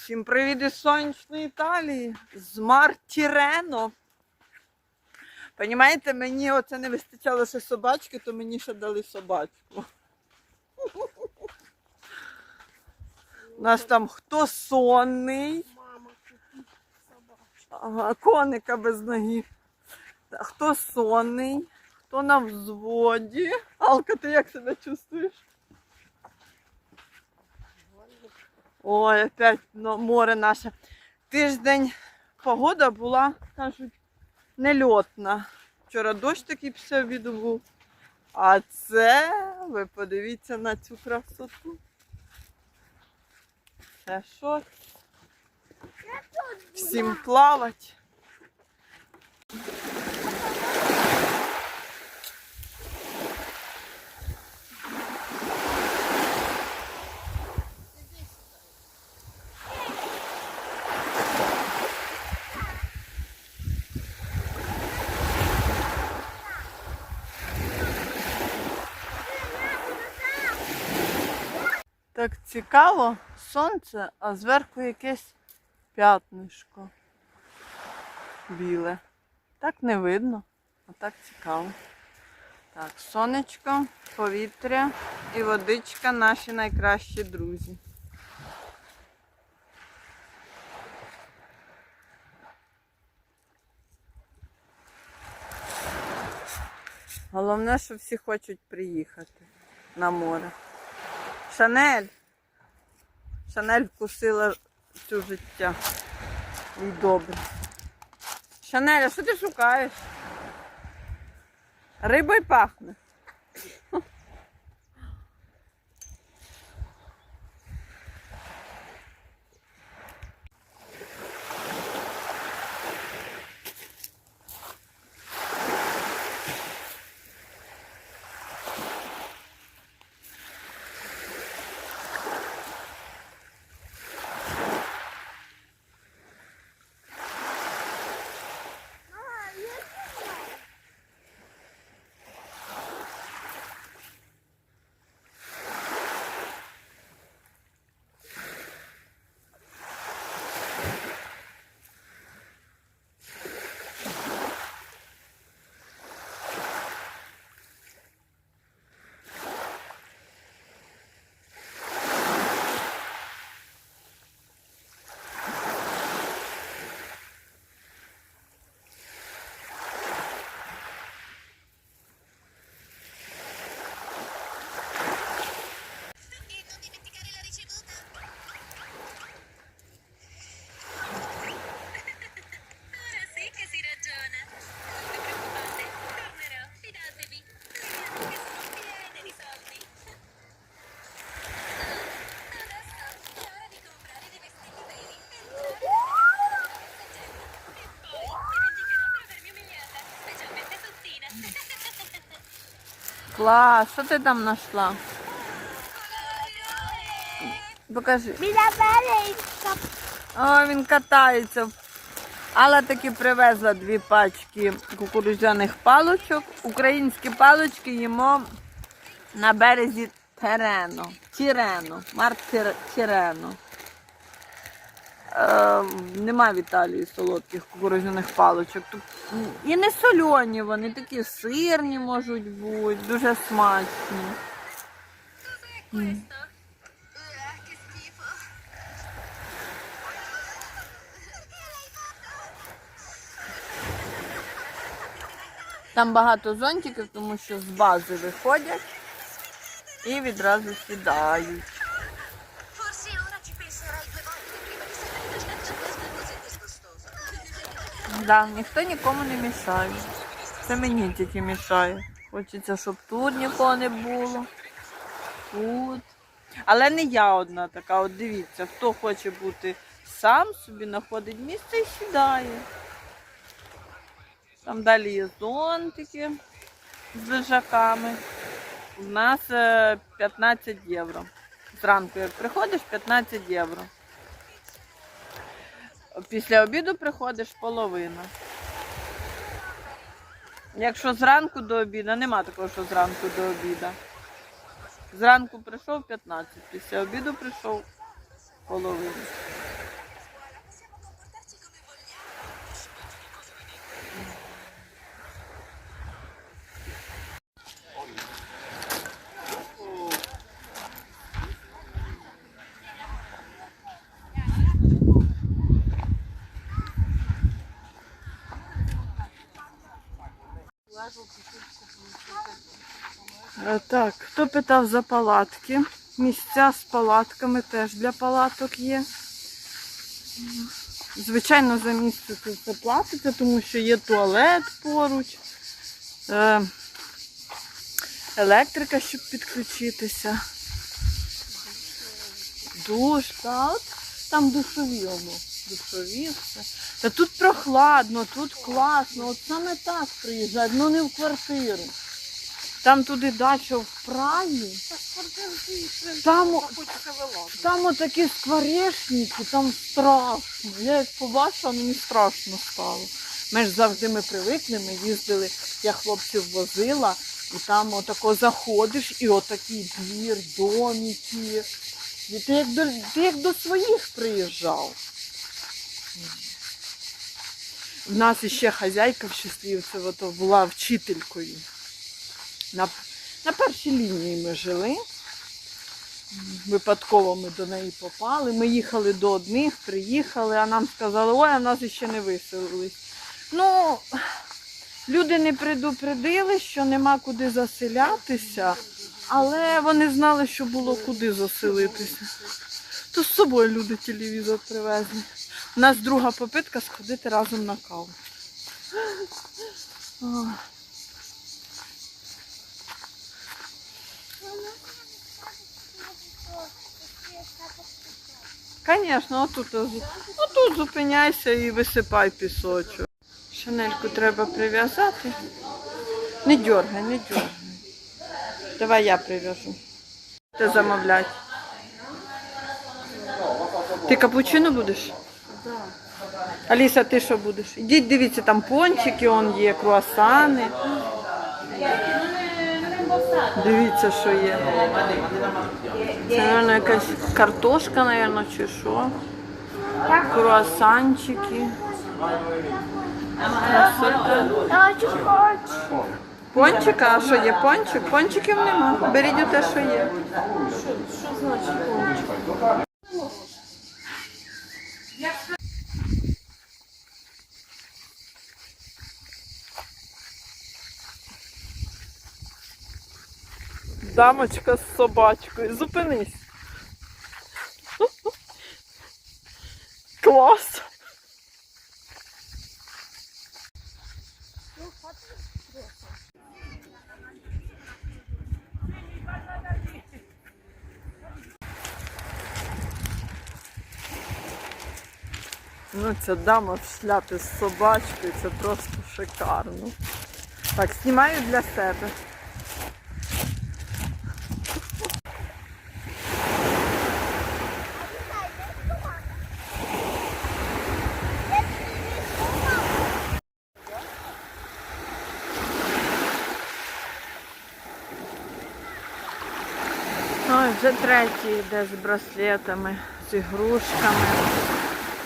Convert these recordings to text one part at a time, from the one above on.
Всім привіт із сонячної Італії, з Мартірено. Понімаєте, мені оце не вистачало ще собачки, то мені ще дали собачку. У нас там хто сонний, ага, коника без ноги. Хто сонний, хто на взводі. Алка, ти як себе чувствуєш? Ой, опять ну, море наше. Тиждень погода була, кажуть, нельотна. Вчора дощ такий після обіду був. А це, ви подивіться на цю красоту. Це що? Всім плавать. Так цікаво, сонце, а зверху якесь п'ятнишко біле. Так не видно, а так цікаво. Так, сонечко, повітря і водичка наші найкращі друзі. Головне, що всі хочуть приїхати на море. Шанель. Шанель вкусила цю життя. І добре. Шанель, а що ти шукаєш? Рибою пахне. Клас, що ти там знайшла? Покажи. О, він катається. Алла таки привезла дві пачки кукурудзяних палочок. Українські палочки їмо на березі Терено. Тірено. Марк Тір- Тірено. Е, нема в Італії солодких кукурудзяних палочок. Тут і не сольоні вони, такі сирні можуть бути, дуже смачні. Там багато зонтиків, тому що з бази виходять і відразу сідають. Да, ніхто нікому не мішає. Це мені тільки мішає. Хочеться, щоб тут нікого не було. Тут. Але не я одна така. От дивіться, хто хоче бути сам, собі знаходить місце і сідає. Там далі є зонтики з лежаками. У нас е, 15 євро. Зранку, як приходиш, 15 євро. Після обіду приходиш половина. Якщо зранку до обіду, нема такого, що зранку до обіду. Зранку прийшов 15, після обіду прийшов половину. Так, хто питав за палатки? Місця з палатками теж для палаток є. Звичайно, за місце це платиться, тому що є туалет поруч, е, електрика, щоб підключитися. Душ, та от там душові воно. Душові. Та тут прохладно, тут класно. От саме так приїжджають, ну не в квартиру. Там туди дача в Прагі. Там, там отакі скворечники, там страшно. Я як побачила, мені страшно стало. Ми ж завжди ми привикли, ми їздили, я хлопців возила, і там отако заходиш, і отакий двір, домики. І ти як до, ти як до своїх приїжджав. У нас іще хазяйка в Щасливцево то була вчителькою. На, на першій лінії ми жили. Випадково ми до неї попали. Ми їхали до одних, приїхали, а нам сказали, ой, а нас іще не виселились. Ну, люди не предупредили, що нема куди заселятися, але вони знали, що було куди заселитися. То з собою люди телевізор привезли. У нас друга попитка сходити разом на каву. Звісно, отут, отут зупиняйся і висипай пісочок. Шанельку треба прив'язати. Не дергай, не дергай. Давай я прив'яжу. Ти замовлять. Ти капучино будеш? Аліса, ти що будеш? Ідіть, дивіться, там пончики он є, круасани. Дивіться, що є. Це, мабуть, якась картошка, мабуть, чи що. Круасанчики. Красота. Пончика, а що є пончик? Пончиків нема. Беріть те, що є. Дамочка з собачкою. Зупинись. Клас. Ну, ця дама в шляпі з собачкою, це просто шикарно. Так, знімаю для себе. Ой, вже третій йде з браслетами, з ігрушками.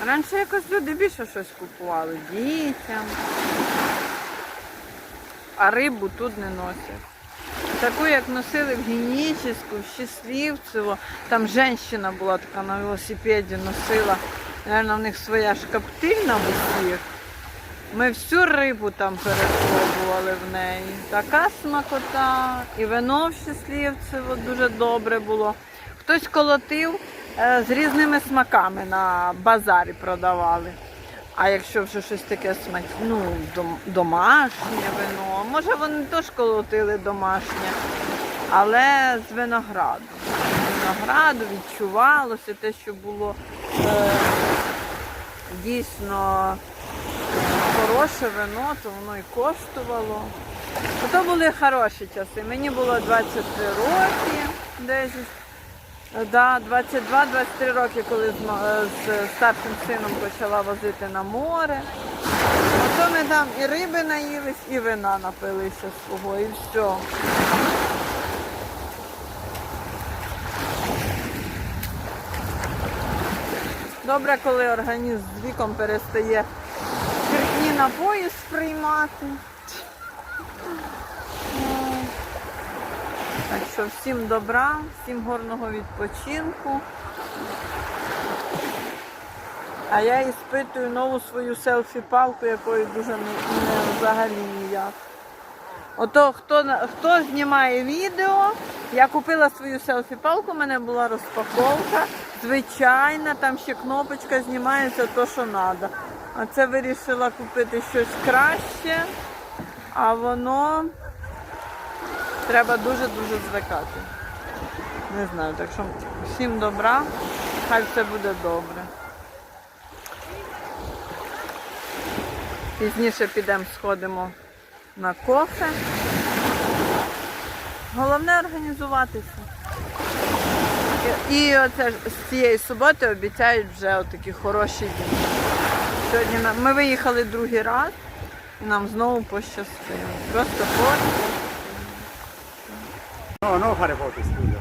Раніше якось люди більше щось купували дітям. А рибу тут не носять. Таку, як носили в Генічеську, в Щасливцево. Там жінка була така на велосипеді носила. Наверно, в них своя шкаптильна в усіх. Ми всю рибу там перепробували в неї. Така смакота. І вино в Щасливцево дуже добре було. Хтось колотив е, з різними смаками на базарі продавали. А якщо вже щось таке смак, ну, домашнє вино, може вони теж колотили домашнє, але з винограду. З винограду відчувалося те, що було е, дійсно хороше вино, то воно і коштувало. То були хороші часи. Мені було 23 роки десь. Да, 22-23 роки, коли з, з старшим сином почала возити на море. Ото ми там і риби наїлись, і вина напилися свого, і все. Добре, коли організм з віком перестає напої сприймати. Так що всім добра, всім горного відпочинку. А я іспитую нову свою селфі-палку, якої дуже не, не взагалі ніяк. Ото хто, хто знімає відео, я купила свою селфі-палку, у мене була розпаковка. Звичайна, там ще кнопочка знімається то, що треба. А це вирішила купити щось краще, а воно треба дуже-дуже звикати. Не знаю, так що всім добра, хай все буде добре. Пізніше підемо, сходимо на кофе. Головне організуватися. І, оце з цієї суботи обіцяють вже отакі хороші дні. Сьогодні на- ми виїхали другий раз і нам знову пощастило. Просто фото. No, no fare foto in studio.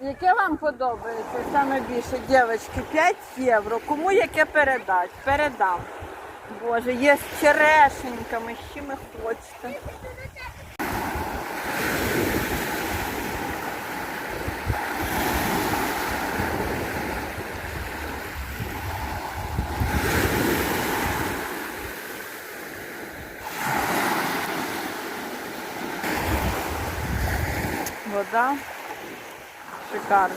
Яке вам подобається саме більше, дівчатки? 5 євро. Кому яке передати? Передам. Боже, є з черешеньками, з чим хочете. tá? Chegaram.